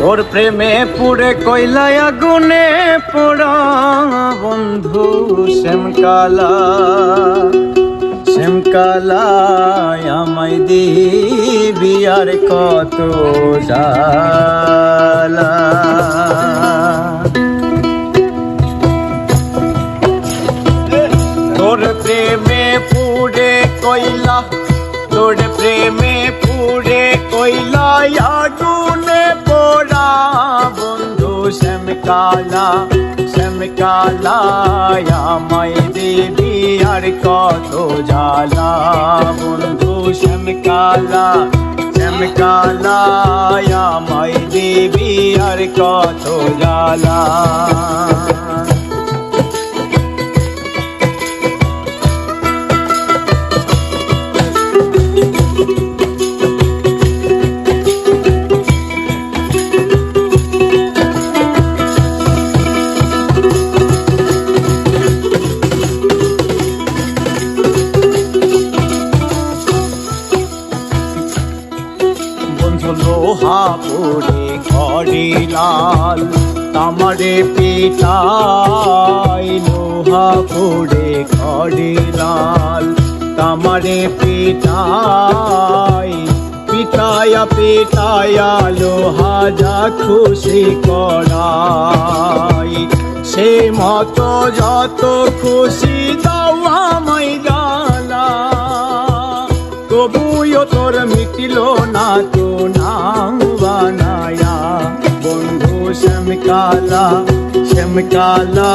তোর প্রেমে পুরে কইলায় আগুনে পোড়া বন্ধু শ্যামকালা। শ্যামকালায় আমায় দিবি আর কত জালা তোর প্রেমে পুরে কইলা, তোর প্রেমে পুরে কইলা শ্যামকালা শ্যামকালা আমায় দেবী আর কত জালা বন্ধু শ্যামকালা শ্যামকালা আমায় দেবী আর কত জালা লোহা পড়ে ঘরে লাল, তামারে পিতাই লোহা পড়ে ঘরে লাল, তামারে পিতাই পিতায়া পিতায়া লোহা যা খুশি করাই। সে মতো যত খুশি তোর মিটিল না তো নাম বানায়া বন্ধু শ্যামকালা শ্যামকালা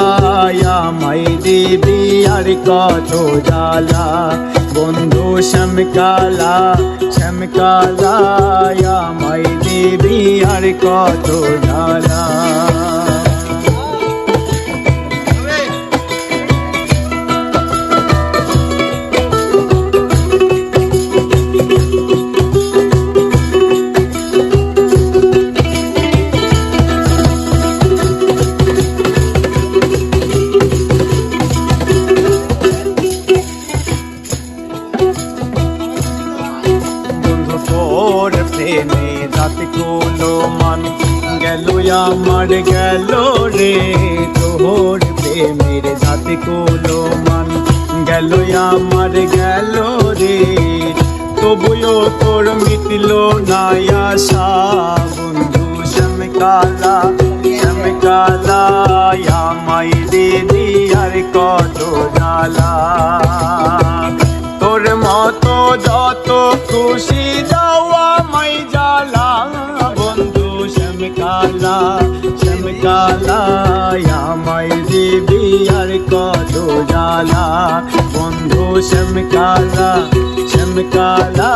মাই দেবী আর কত জালা বন্ধু শ্যামকালা শ্যামকালা মাই দেবী আর কত জালা রাত কোলো মান গেল, আমার গেল রে তোর প্রেমের রাত কোলো মান গেল, আমার গেল রে। তবুও তোর মিটল না আশা, বন্ধু, শ্যামকালা শ্যামকালা আমায় শ্যামকালা আমায় দিবি আর কত জালা বন্ধু শ্যামকালা শ্যামকালা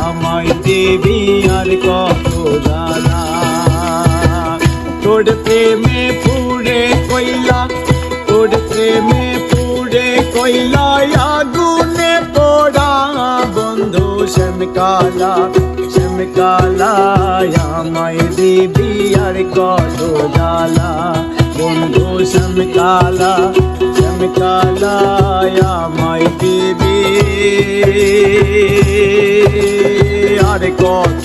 আমায় দিবি আর কত জালা তোর প্রেমে শ্যামকালা কালা আমায় দিবি আর কত জালা বন্ধু শ্যামকালা শ্যামকালা আমায় দিবি আর কত